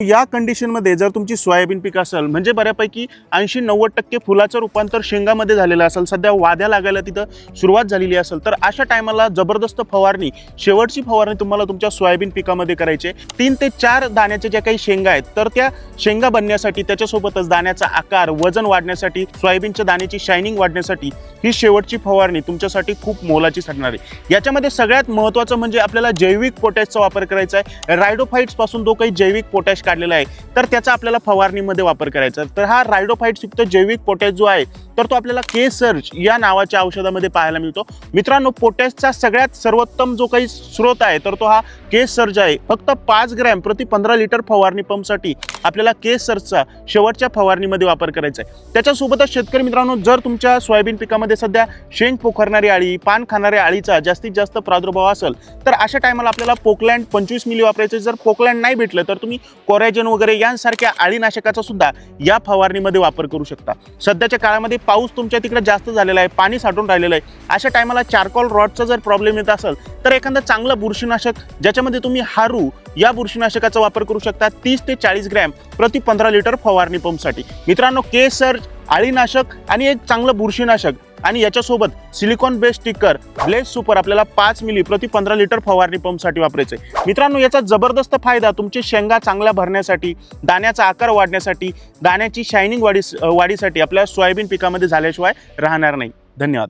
या कंडिशनमध्ये जर तुमची सोयाबीन पीक असेल म्हणजे बऱ्यापैकी ऐंशी नव्वद टक्के फुलाचं रूपांतर शेंगामध्ये झालेलं असेल सध्या वाद्या लागायला तिथं सुरुवात झालेली असेल तर अशा टायमाला जबरदस्त फवारणी शेवटची फवारणी तुम्हाला तुमच्या सोयाबीन पिकामध्ये करायची आहे. तीन ते चार दाण्याच्या ज्या काही शेंगा आहेत तर त्या शेंगा बनण्यासाठी त्याच्यासोबतच दाण्याचा आकार वजन वाढण्यासाठी सोयाबीनच्या दाण्याची शायनिंग वाढण्यासाठी ही शेवटची फवारणी तुमच्यासाठी खूप मोलाची ठरणार आहे याच्यामध्ये सगळ्यात महत्त्वाचं म्हणजे आपल्याला जैविक पोटॅशचा वापर करायचा आहे रायडोफाईट्सपासून तो जो काही जैविक पोटॅश काढलेला आहे. तर त्याचा आपल्याला फवारणीमध्ये वापर करायचा. तर हा रायडोफाईट युक्त जैविक पोटॅश जो आहे तर तो आपल्याला के सर्च या नावाच्या औषधामध्ये पाहायला मिळतो. मित्रांनो पोटॅशचा सगळ्यात सर्वोत्तम जो काही स्रोत आहे तर तो हा के सर्ज आहे. फक्त पाच ग्रॅम प्रति पंधरा लिटर फवारणी पंपसाठी आपल्याला के सर्जचा शेवटच्या फवारणीमध्ये वापर करायचा आहे. त्याच्यासोबतच शेतकरी मित्रांनो जर तुमच्या सोयाबीन पिकामध्ये सध्या शेंग पोखरणारी आळी पान खाणाऱ्या आळीचा जास्तीत जास्त प्रादुर्भाव असेल तर अशा टायमाला आपल्याला पोकलँड पंचवीस मिली वापरायचे. जर पोकलँड नाही भेटलं तर तुम्ही कोरॅजन वगैरे यांसारख्या आळीनाशकाचा सुद्धा या फवारणीमध्ये वापर करू शकता. सध्याच्या काळामध्ये पाऊस तुमच्या तिकडे जास्त झालेला आहे पाणी साठून राहिलेलं आहे. अशा टायमाला चारकोल रॉडचा जर प्रॉब्लेम येत असेल तर एखादं चांगलं बुरशीनाशक ज्याच्यामध्ये तुम्ही हारू या बुरशीनाशकाचा वापर करू शकता तीस ते चाळीस ग्रॅम प्रति पंधरा लिटर फवारणी पंपसाठी मित्रांनो केसर आळीनाशक आणि एक चांगलं बुरशीनाशक आणि याच्यासोबत silicone based sticker bless super आपल्याला पाच मिली प्रति पंधरा लिटर फवारणी पंपसाठी वापरायचं आहे. मित्रांनो याचा जबरदस्त फायदा तुमचे शेंगा चांगल्या भरण्यासाठी दाण्याचा आकार वाढण्यासाठी दाण्याची शायनिंग वाढी वाढीसाठी आपल्या सोयाबीन पिकामध्ये झाल्याशिवाय राहणार नाही. धन्यवाद.